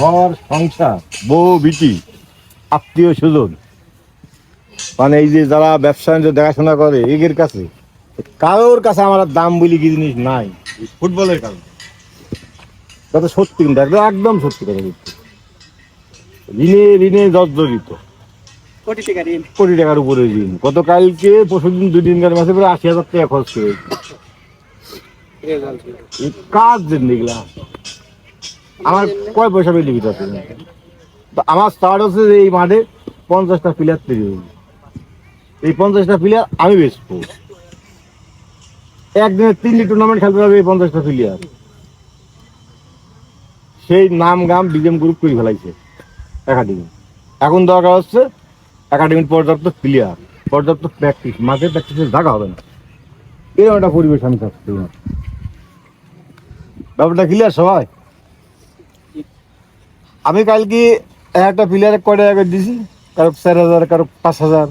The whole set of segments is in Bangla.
ঘর সংসার বউ বিটি আত্মীয় স্বজন। মানে এই যে যারা ব্যবসা দেখাশোনা করে এগের কাছে কারোর কাছে আমার দাম বলি কি জিনিস নাই ফুটবলের কারণে। তাতে সত্যি কিন্তু একদম একদম সত্যি কথা বলছি। ঋণে ঋণে জর্জরিত। কোটি টাকা ঋণ। কোটি টাকার উপরে ঋণ। গতকালকে পরশু দিন দুই দিন মাসে প্রায় আশি হাজার টাকা খরচ করেছে। কাজ জন্য এগুলা আমার কয় পয়সা বেনিফিট আছে তো আমার স্টার্ট হচ্ছে যে এই মাঠে পঞ্চাশটা প্লেয়ার তৈরি হয়েছে এই পঞ্চাশটা প্লেয়ার আমি বেচবো। একদিনে তিনটি টুর্নামেন্ট খেলতে হবে এই পঞ্চাশটা প্লেয়ার সেই নাম গাম বিজেম গ্রুপ করে ফেলাইছে একাডেমি এখন দরকার হচ্ছে একাডেমির পর্যাপ্ত প্লেয়ার পর্যাপ্ত প্র্যাকটিস মাঠে প্র্যাকটিসের জায়গা হবে না। এরকম একটা পরিবেশ আমি থাকতে ব্যাপারটা ক্লিয়ার সবাই? আমি কালকে একটা প্লেয়ারে কয় টাকা দিছি? কারও চার হাজার, কারও পাঁচ হাজার।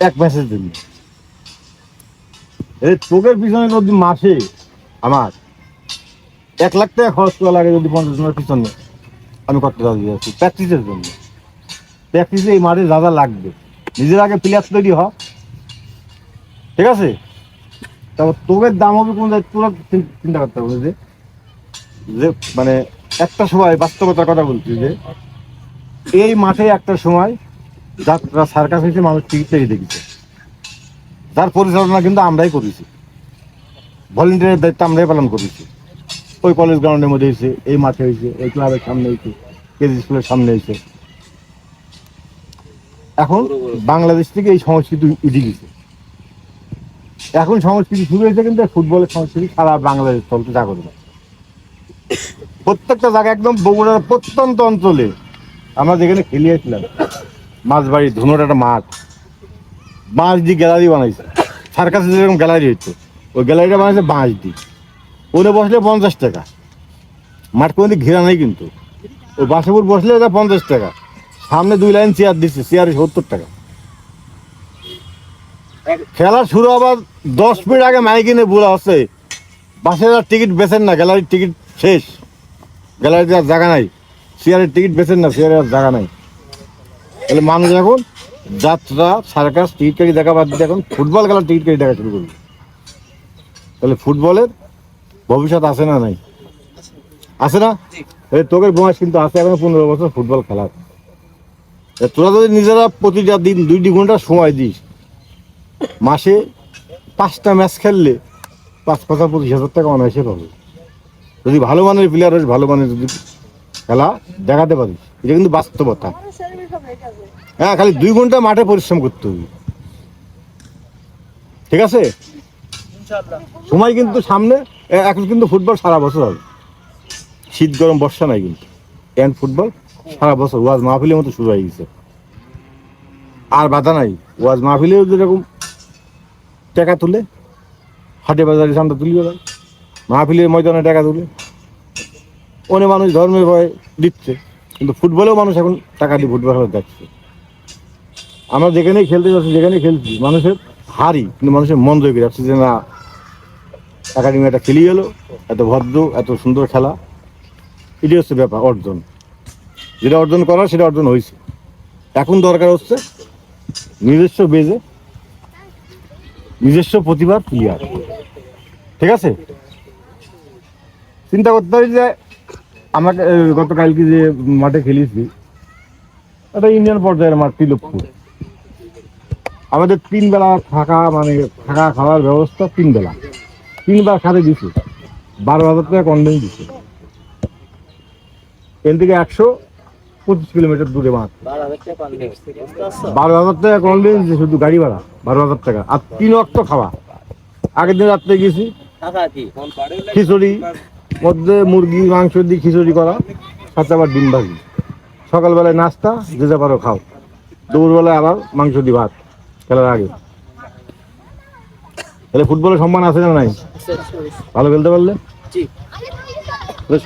এক ম্যাচের জন্য এই চোখের পিছনে যদি মাসে আমার এক লাখ টাকা খরচ করা লাগে যদি পঞ্চাশ জনের পিছনে, আমি করতে রাজি আছি প্র্যাকটিসের জন্য। প্র্যাকটিসে এই মাঠে যা যা লাগবে। নিজের আগে প্লেয়ার তৈরি হ। ঠিক আছে? তারপর তোকের দাম হবে কোন তোরা চিন্তা করতে হবে যে মানে একটা সময় বাস্তবতার কথা বলছি যে, এই মাঠে একটা সময় যাত্রা সার্কাস হয়েছে, মানুষ থেকে দেখেছে। যার পরিচালনা কিন্তু আমরাই করেছি। ভলেন্টিয়ারের দায়িত্ব আমরাই পালন করেছি। ওই কলেজ গ্রাউন্ডের মধ্যে হয়েছে, এই মাঠে হয়েছে, এই ক্লাবের সামনে হয়েছে কেজি স্কুলের সামনে হয়েছে। এখন বাংলাদেশ থেকে এই সংস্কৃতি উঠে গেছে। এখন সংস্কৃতি শুরু হয়েছে কিন্তু ফুটবলের সংস্কৃতি সারা বাংলাদেশ চলতে যা করবে প্রত্যেকটা জায়গা একদম বগুড়ার প্রত্যন্ত অঞ্চলে। আমরা যেখানে খেলিয়েছিলাম মাছবাড়ি ধুনোর একটা মাঠ। বাঁশ দিয়ে গ্যালারি বানাইছে। সার্কাসে যেরকম গ্যালারি হচ্ছে, ওই গ্যালারিটা বানাইছে বাঁশ দিয়ে ওরে বসলে পঞ্চাশ টাকা। মাঠ কোনো ঘেরা নেই কিন্তু। ওই বাসেপুর বসলে ওটা পঞ্চাশ টাকা। সামনে দুই লাইন চেয়ার দিচ্ছে, চেয়ারে সত্তর টাকা। খেলা শুরু আবার দশ মিনিট আগে মাইকিনে বলা আছে বাসের টিকিট বেছেন না, গ্যালারির টিকিট শেষ। গ্যালারিতে আর জায়গা নাই। চেয়ারের টিকিট বেচেন না চেয়ারের আর জায়গা নাই। তাহলে মানুষ এখন যাত্রা সার্কাস টিকিট কাটি দেখা বাদ দিয়ে এখন ফুটবল খেলার টিকিট কাটি দেখা শুরু করবে। তাহলে ফুটবলের ভবিষ্যৎ আছে না নাই? আছে না। এই তোকের বয়স কিন্তু আছে এখন পনেরো বছর ফুটবল খেলার। তোরা যদি নিজেরা প্রতিটা দিন দুই দুই ঘণ্টা সময় দিস মাসে পাঁচটা ম্যাচ খেললে পাঁচ পাঁচা পঁচিশ হাজার টাকা অনায়াসে পাবে। যদি ভালো মানের প্লেয়ার হয়, ভালো মানের যদি খেলা দেখাতে পারিস এটা কিন্তু বাস্তবতা। হ্যাঁ খালি দুই ঘণ্টা মাঠে পরিশ্রম করতে হবে। ঠিক আছে? সময় কিন্তু সামনে এখন কিন্তু ফুটবল সারা বছর হবে। শীত, গরম, বর্ষা নাই কিন্তু। এন্ড ফুটবল সারা বছর, ওয়াজ মাহফিলের মতো শুরু হয়ে গেছে। আর বাধা নাই। ওয়াজ মাহফিলেও যেরকম টাকা তুলে, হাটে বাজারে সামনে তুলি ওরা মাহফিলের ময়দানে টাকা তুলে। অনেক মানুষ ধর্মের ভয়ে দিচ্ছে, কিন্তু ফুটবলেও মানুষ এখন টাকা দিয়ে ফুটবল খেলা দেখছে আমরা যেখানেই খেলতে যাচ্ছি, যেখানেই খেলছি, মানুষের হারি, কিন্তু মানুষের মন জয় যাচ্ছে যে না একাডেমি একটা খেলি গেলো এত ভদ্র, এত সুন্দর খেলা। এটাই হচ্ছে ব্যাপার, অর্জন। যেটা অর্জন করার, সেটা অর্জন হয়েছে। এখন দরকার হচ্ছে নিজস্ব বেজে নিজস্ব প্রতিভার প্লেয়ার ঠিক আছে? চিন্তা করতে হবে যে আমাকে গতকালকে যে মাঠে খেলেছি একটা ইন্ডিয়ান পর্যায়ের মাঠ, তিলকপুর। আমাদের তিন বেলা থাকা মানে থাকা খাওয়ার ব্যবস্থা তিন বেলা তিনবার খাতে দিছে। বারো হাজার টাকা কন্ডেম দিছে। এখান থেকে একশো পঁচিশ কিলোমিটার দূরে মাঠ। বারো হাজার টাকা কন্ডেম দিছে শুধু গাড়ি ভাড়া, বারো হাজার টাকা। আর তিন অক্ট খাওয়া। আগের দিন রাত্রে গেছি। খিচুড়ি মধ্যে মুরগি মাংস দিয়ে খিচুড়ি করা সাথে আবার ডিম ভাজি। সকালবেলায় নাস্তা যে যা পারো খাও। দুপুরবেলায় আবার মাংস দি ভাত খেলার আগে। তাহলে ফুটবলের সম্মান আছে না নাই? ভালো খেলতে পারলে?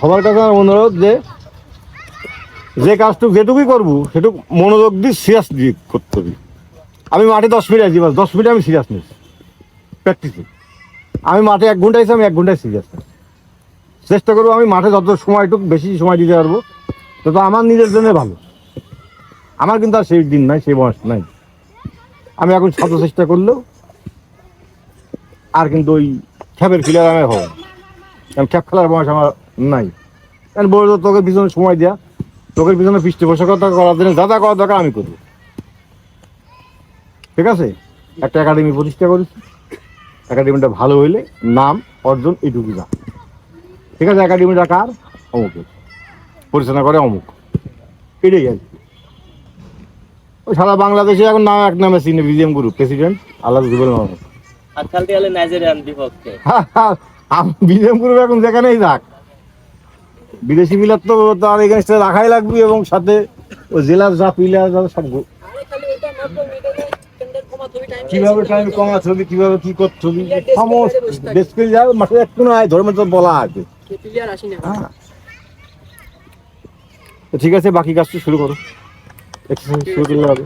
সবার কাছে আমার অনুরোধ যে যে কাজটুকু যেটুকুই করব সেটুকু মনোযোগ দিয়ে সিরিয়াস দিয়ে করতে হবে। আমি মাঠে দশ মিনিট আছি বাস দশ মিনিট আমি সিরিয়াস নিয়েছি প্র্যাকটিসে। আমি মাঠে এক ঘণ্টা এসে আমি এক ঘন্টায় সিরিয়াস চেষ্টা করব আমি মাঠে যত সময় সময়টুকু বেশি সময় দিতে পারব। তো তো আমার নিজের জন্য ভালো। আমার কিন্তু আর সেই দিন নাই, সেই বয়স নাই। আমি এখন শত চেষ্টা করলেও আর কিন্তু ওই খ্যাপের ফিলার আমি হব কারণ খ্যাপ খেলার বয়স আমার নাই। কারণ বড় তোকে পিছনে সময় দেয়া। তোকের পিছনে পৃষ্ঠপোষকতা করার জন্য যা যা করার দরকার আমি করব। ঠিক আছে? একটা একাডেমি প্রতিষ্ঠা করেছি। একাডেমিটা ভালো হইলে নাম অর্জন এইটুকু যা ঠিক আছে একাডেমিটা কার অমুকের পরিচালনা করে অমুক। এটাই আর কি। ওই সারা বাংলাদেশে এখন নাম এক নামে চিনে BGM group president Allah Jubel Mahmud BGM group এখন যেখানেই যাক বিদেশি মিলার তো তার এগেনস্টে রাখাই লাগবে এবং সাথে ওই জেলার যা প্লেয়ার যাবে সব কীভাবে টাইম কমা ছবি কীভাবে কি করতে ছবি সমস্ত দেশ পেয়ে যাবে মাঠে একটু নয় ধর্মের তো বলা আছে। ঠিক আছে বাকি কাজটা শুরু করো। এক্সারসাইজ শুরু করলে হবে।